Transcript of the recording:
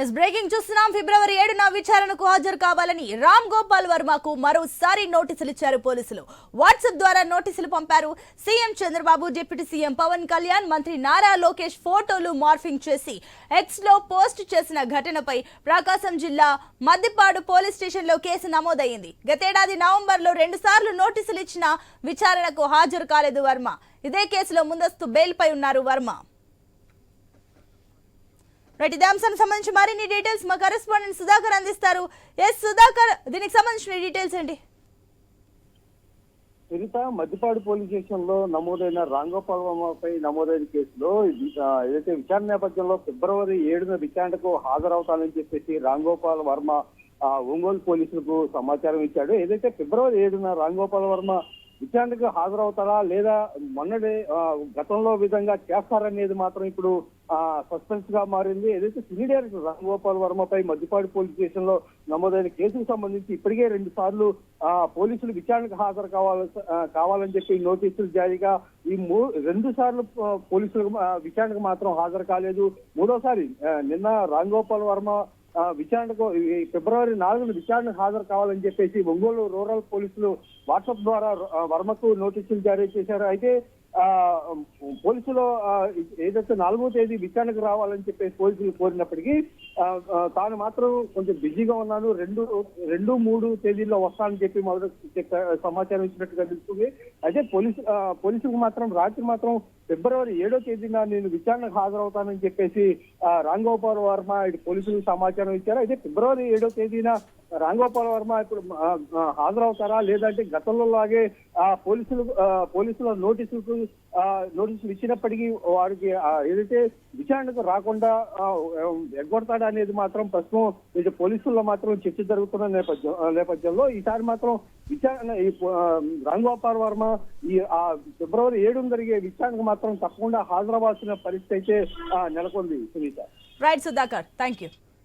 Yes breaking చూస్తున్నాం. ఫిబ్రవరి ఏడున విచారణకు హాజరు కావాలని రామ్ గోపాల్ వర్మకు మరోసారి నోటీసులు ఇచ్చారు పోలీసులు. వాట్సాప్ ద్వారా నోటీసులు పంపారు. CM Chandrababu deputy CM Pawan Kalyan మంత్రి నారా లోకేష్ ఫోటోలు మార్ఫింగ్ చేసి ఎక్స్లో పోస్ట్ చేసిన ఘటనపై ప్రకాశం జిల్లా మద్దిపాడు పోలీస్ స్టేషన్లో కేసు నమోదయ్యింది. గతేడాది నవంబర్లో రెండు సార్లు నోటీసులు ఇచ్చిన విచారణకు హాజరు కాలేదు వర్మ. ఇదే కేసులో ముందస్తు బెయిల్పై ఉన్నారు వర్మ. రైట్ ఇదే అంశానికి సంబంధించి మరిన్ని డీటెయిల్స్ మా కరెస్పాండెంట్ సుధాకర్ అందిస్తారు. ఎస్ సుధాకర్ దీనికి సంబంధించిన డీటెయిల్స్ ఏంటి? సునీత మద్దిపాడు పోలీస్ స్టేషన్లో నమోదైన రాంగోపాల్ వర్మపై నమోదైన కేసులో ఏదైతే విచారణ నేపథ్యంలో ఫిబ్రవరి ఏడున విచారణకు హాజరవుతానని చెప్పేసి రాంగోపాల్ వర్మ ఒంగోలు పోలీసులకు సమాచారం ఇచ్చాడు. ఏదైతే ఫిబ్రవరి ఏడున రాంగోపాల్ వర్మ విచారణకు హాజరవుతారా లేదా మొన్నటి గతంలో విధంగా చేస్తారనేది మాత్రం ఇప్పుడు సస్పెన్స్గా మారింది. ఏదైతే సినీ డైరెక్టర్ రాంగోపాల్ వర్మపై మద్దిపాడు పోలీస్ స్టేషన్లో నమోదైన కేసుకు సంబంధించి ఇప్పటికే రెండు సార్లు ఆ, పోలీసులు విచారణకు హాజరు కావాల కావాలని చెప్పి నోటీసులు జారీగా ఈ మూ రెండు సార్లు పోలీసులకు విచారణకు మాత్రం హాజరు కాలేదు. మూడోసారి నిన్న నిన్న రాంగోపాల్ వర్మ విచారణకు ఫిబ్రవరి నాలుగున విచారణకు హాజరు కావాలని చెప్పేసి ఒంగోలు రూరల్ పోలీసులు వాట్సాప్ ద్వారా వర్మకు నోటీసులు జారీ చేశారు. అయితే పోలీసులు ఏదైతే నాలుగో తేదీ విచారణకు రావాలని చెప్పేసి పోలీసులు కోరినప్పటికీ ఆ, తాను మాత్రం కొంచెం బిజీగా ఉన్నాను. రెండు రెండు మూడు తేదీల్లో వస్తానని చెప్పి మొదట సమాచారం ఇచ్చినట్టుగా తెలుస్తుంది. అయితే పోలీసు ఆ, పోలీసులకు మాత్రం రాత్రి మాత్రం ఫిబ్రవరి ఏడో తేదీన నేను విచారణకు హాజరవుతానని చెప్పేసి ఆ, రాంగోపాల్ వర్మ ఇటు పోలీసులకు సమాచారం ఇచ్చారు. అయితే ఫిబ్రవరి ఏడో తేదీన రాంగోపాల్ వర్మ ఇప్పుడు హాజరవుతారా? లేదంటే గతంలో లాగే ఆ పోలీసులు పోలీసుల నోటీసులకు నోటీసులు ఇచ్చినప్పటికీ వారికి ఏదైతే విచారణకు రాకుండా ఎగ్గొడతాడా అనేది మాత్రం ప్రస్తుతం ఇటు పోలీసుల్లో మాత్రం చర్చ జరుగుతున్న నేపథ్యం నేపథ్యంలో ఈసారి మాత్రం విచారణ ఈ రాంగోపాల్ వర్మ ఈ ఆ ఫిబ్రవరి ఏడు జరిగే విచారణకు మాత్రం తప్పకుండా హాజరవ్వాల్సిన పరిస్థితి అయితే నెలకొంది Sunitha. Right Sudhakar thank you